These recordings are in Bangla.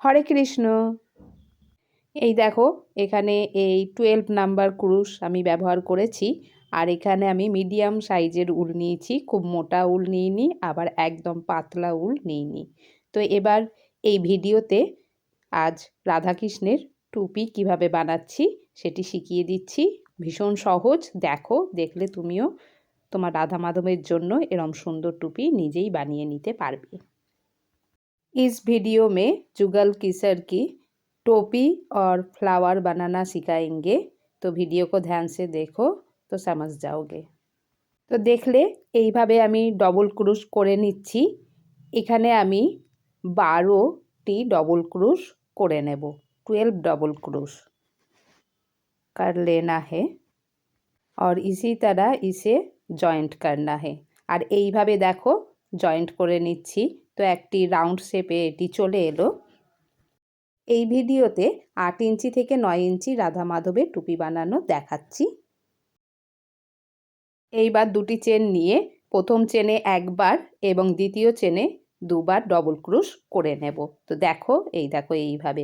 হরে কৃষ্ণ। এই দেখো, এখানে এই টুয়েলভ নাম্বার ক্রুশ আমি ব্যবহার করেছি, আর এখানে আমি মিডিয়াম সাইজের উল নিয়েছি, খুব মোটা উল নিইনি, আবার একদম পাতলা উল নিইনি। তো এবার এই ভিডিওতে আজ রাধাকৃষ্ণের টুপি কীভাবে বানাচ্ছি সেটি শিখিয়ে দিচ্ছি। ভীষণ সহজ, দেখো, দেখলে তুমিও তোমার রাধা মাধবের জন্য এরম সুন্দর টুপি নিজেই বানিয়ে নিতে পারবে। इस वीडियो में जुगल किसर की टोपी और फ्लावर बनाना सिखाएंगे তো ভিডিও কো ধ্যান সে দেখো তো সমাজ যাওগে তো দেখলে এইভাবে আমি ডবল ক্রুশ করে নিচ্ছি এখানে আমি বারোটি ডবল ক্রুশ করে নেব টুয়েলভ डबल क्रूश कर लेना है और इसी तरह इसे জয়েন্ট करना है আর এইভাবে দেখো জয়েন্ট করে নিচ্ছি তো একটি রাউন্ড শেপে এটি চলে এলো এই ভিডিওতে আট ইঞ্চি থেকে নয় ইঞ্চি রাধা মাধবের টুপি বানানো দেখাচ্ছি এইবার দুটি চেন নিয়ে প্রথম চেনে একবার এবং দ্বিতীয় চেনে দুবার ডবল ক্রুশ করে নেব তো দেখো এই দেখো এইভাবে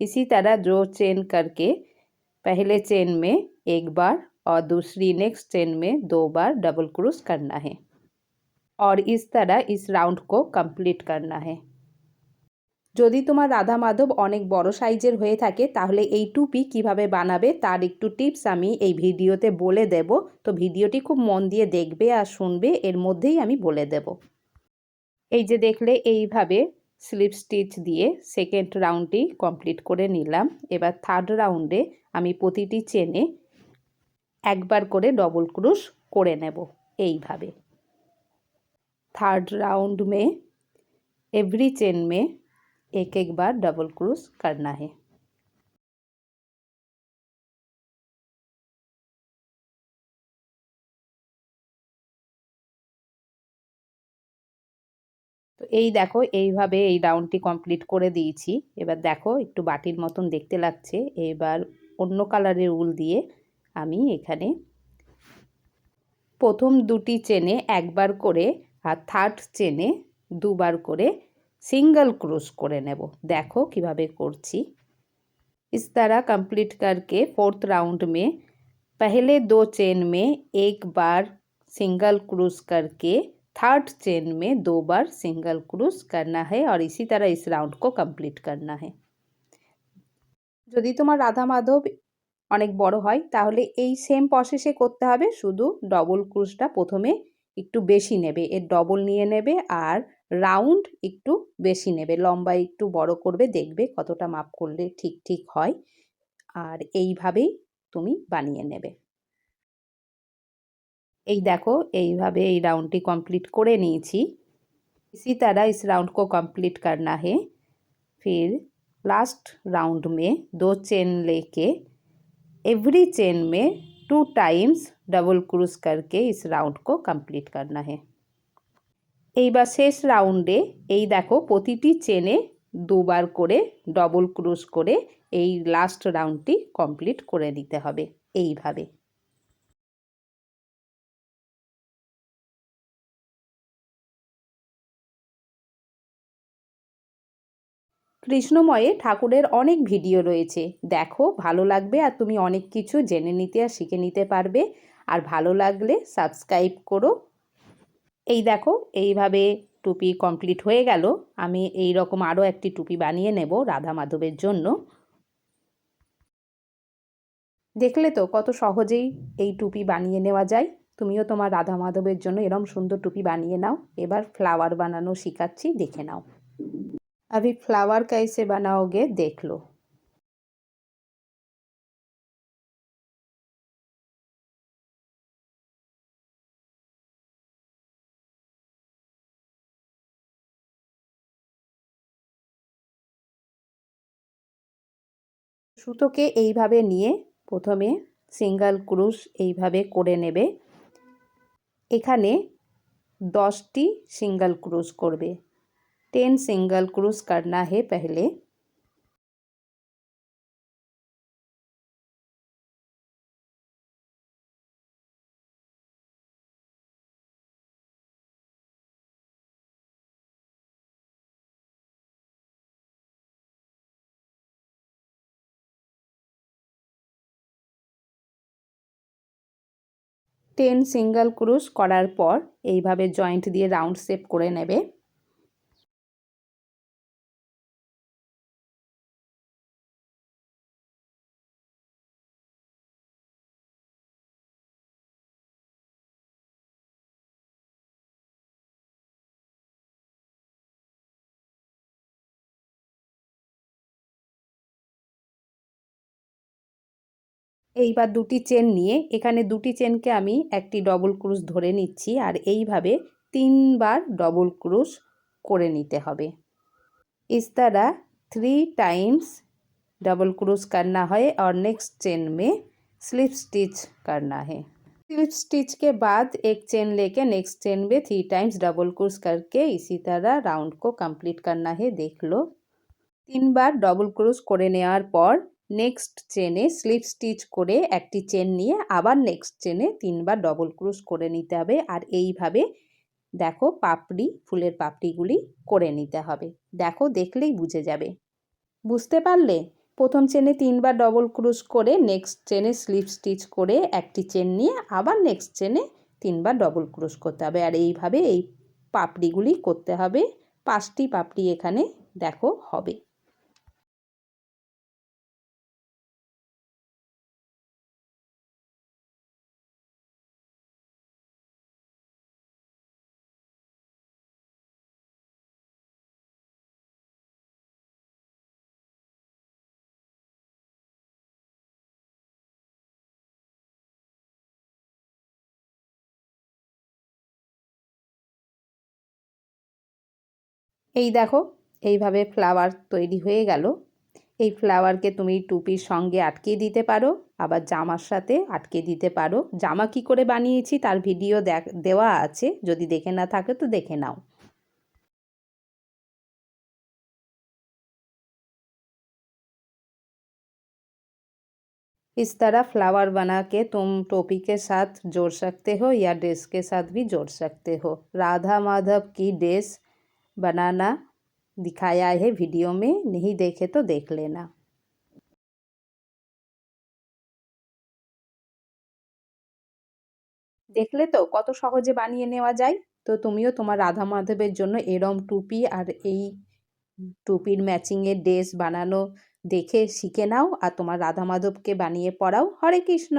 इसी तरह जो चेन करके पहले चेन में एक बार और दूसरी नेक्स्ट चेन में दो बार डबल क्रूज करना है और इस तरह इस राउंड को कंप्लीट करना है যদি তোমার রাধা মাধব অনেক বড় সাইজের হয়ে থাকে তাহলে এই টুপি কিভাবে বানাবে তার একটু টিপস আমি এই ভিডিওতে বলে দেব তো ভিডিওটি খুব মন দিয়ে দেখবে আর শুনবে এর মধ্যেই আমি বলে দেব এই যে দেখলে এইভাবে স্লিপ স্টিচ দিয়ে সেকেন্ড রাউন্ডটি কমপ্লিট করে নিলাম এবার থার্ড রাউন্ডে আমি প্রতিটি চেনে একবার করে ডবল ক্রুশ করে নেব এইভাবে থার্ড राउंड में एवरी चेन में एक एक बार डबल क्रूज करना है তো এই দেখো এইভাবে এই রাউন্ডটি কমপ্লিট করে দিয়েছি এবার দেখো একটু বাটির মতন দেখতে লাগছে এবার অন্য কালারের উল দিয়ে আমি এখানে প্রথম দুটি চেনে একবার করে আর থার্ড চেনে দুবার করে সিঙ্গল ক্রুশ করে নেব দেখো কিভাবে করছি इस तरह कंप्लीट करके फोर्थ राउंड में पहले दो चेन में एक बार सिंगल क्रूज करके थर्ड चेन में दो बार सिंगल क्रूज करना है और इसी तरह इस राउंड को कंप्लीट करना है যদি তোমার রাধা মাধব অনেক বড় হয় তাহলে এই সেম প্রসেসে করতে হবে শুধু ডবল ক্রুজটা প্রথমে একটু বেশি নেবে এর ডবল নিয়ে নেবে আর রাউন্ড একটু বেশি নেবে লম্বা একটু বড় করবে দেখবে কতটা মাপ করলে ঠিক ঠিক হয় আর এইভাবেই তুমি বানিয়ে নেবে এই দেখো এইভাবে এই রাউন্ডটি কমপ্লিট করে নিয়েছি इसी तरह इस राउंड को कंप्लीट करना है फिर लास्ट राउंड में दो चेन लेके एवरी चेन में टू टाइम्स डबल क्रूज करके इस राउंड को कंप्लीट करना है এইবার শেষ রাউন্ডে এই দেখো প্রতিটি চেনে দুবার করে ডবল ক্রুশ করে এই লাস্ট রাউন্ডটি কমপ্লিট করে নিতে হবে এইভাবে কৃষ্ণময়ে ঠাকুরের অনেক ভিডিও রয়েছে। দেখো, ভালো লাগবে আর তুমি অনেক কিছু জেনে নিতে আর শিখে নিতে পারবে। আর ভালো লাগলে সাবস্ক্রাইব করো। এই দেখো, এইভাবে টুপি কমপ্লিট হয়ে গেল। আমি এই রকম আরও একটি টুপি বানিয়ে নেব রাধা মাধবের জন্য। দেখলে তো কত সহজেই এই টুপি বানিয়ে নেওয়া যায়। তুমিও তোমার রাধা মাধবের জন্য এরম সুন্দর টুপি বানিয়ে নাও। এবার ফ্লাওয়ার বানানো শেখাচ্ছি, দেখে নাও। अभी फ्लावर कैसे बनाओगे देख लो সুতোকে এইভাবে নিয়ে প্রথমে সিঙ্গেল ক্রুশ এইভাবে করে নেবে এখানে দশটি সিঙ্গেল ক্রুশ করবে टेन सिंगल क्रूज करना है पहले। টেন সিঙ্গল ক্রুশ করার পর এইভাবে জয়েন্ট দিয়ে রাউন্ড শেপ করে নেবে এইবার দুটি চেন নিয়ে এখানে দুটি চেনকে আমি একটি ডবল ক্রুশ ধরে নিচ্ছি আর এইভাবে তিনবার ডবল ক্রুশ করে নিতে হবে इस तरह थ्री टाइम्स डबल क्रूज करना है और नेक्स्ट चेन में स्लिप स्टिच करना है स्लिप स्टिच के बाद एक चेन लेके नेक्स्ट चेन में थ्री टाइम्स डबल क्रूज करके इसी तरह राउंड को कंप्लीट करना है देख लो तीन बार डबल क्रूज করে নেওয়ার পর নেক্সট চেনে স্লিপ স্টিচ করে একটি চেন নিয়ে আবার নেক্সট চেনে তিনবার ডবল ক্রুশ করে নিতে হবে। আর এইভাবে দেখো পাপড়ি, ফুলের পাপড়িগুলি করে নিতে হবে। দেখো, দেখলেই বুঝে যাবে। বুঝতে পারলে? প্রথম চেনে তিনবার ডবল ক্রুশ করে নেক্সট চেনে স্লিপ স্টিচ করে একটি চেন নিয়ে আবার নেক্সট চেনে তিনবার ডবল ক্রুশ করতে হবে। আর এইভাবে এই পাপড়িগুলি করতে হবে। পাঁচটি পাপড়ি এখানে দেখো হবে। এই দেখো এইভাবে ফ্লাওয়ার তৈরি হয়ে গেল এই ফ্লাওয়ারকে তুমি টুপির সঙ্গে আটকে দিতে পারো আবার জামার সাথে আটকে দিতে পারো জামা কি করে বানিয়েছি তার ভিডিও দেওয়া আছে যদি দেখে না থাকে তো দেখে নাও इस तरह फ्लावर बना के तुम टोपी के साथ जोड़ सकते हो या ड्रेस के साथ भी जोड़ सकते हो राधा माधव की ड्रेस बनाना दिखाया है वीडियो में नहीं देखे तो देख लेना দেখলে তো কত সহজে বানিয়ে নেওয়া যায় তো তুমিও তোমার রাধা মাধবের জন্য এরম টুপি আর এই টুপির ম্যাচিংয়ের ড্রেস বানানো দেখে শিখে নাও আর তোমার রাধা মাধবকে বানিয়ে পড়াও হরে কৃষ্ণ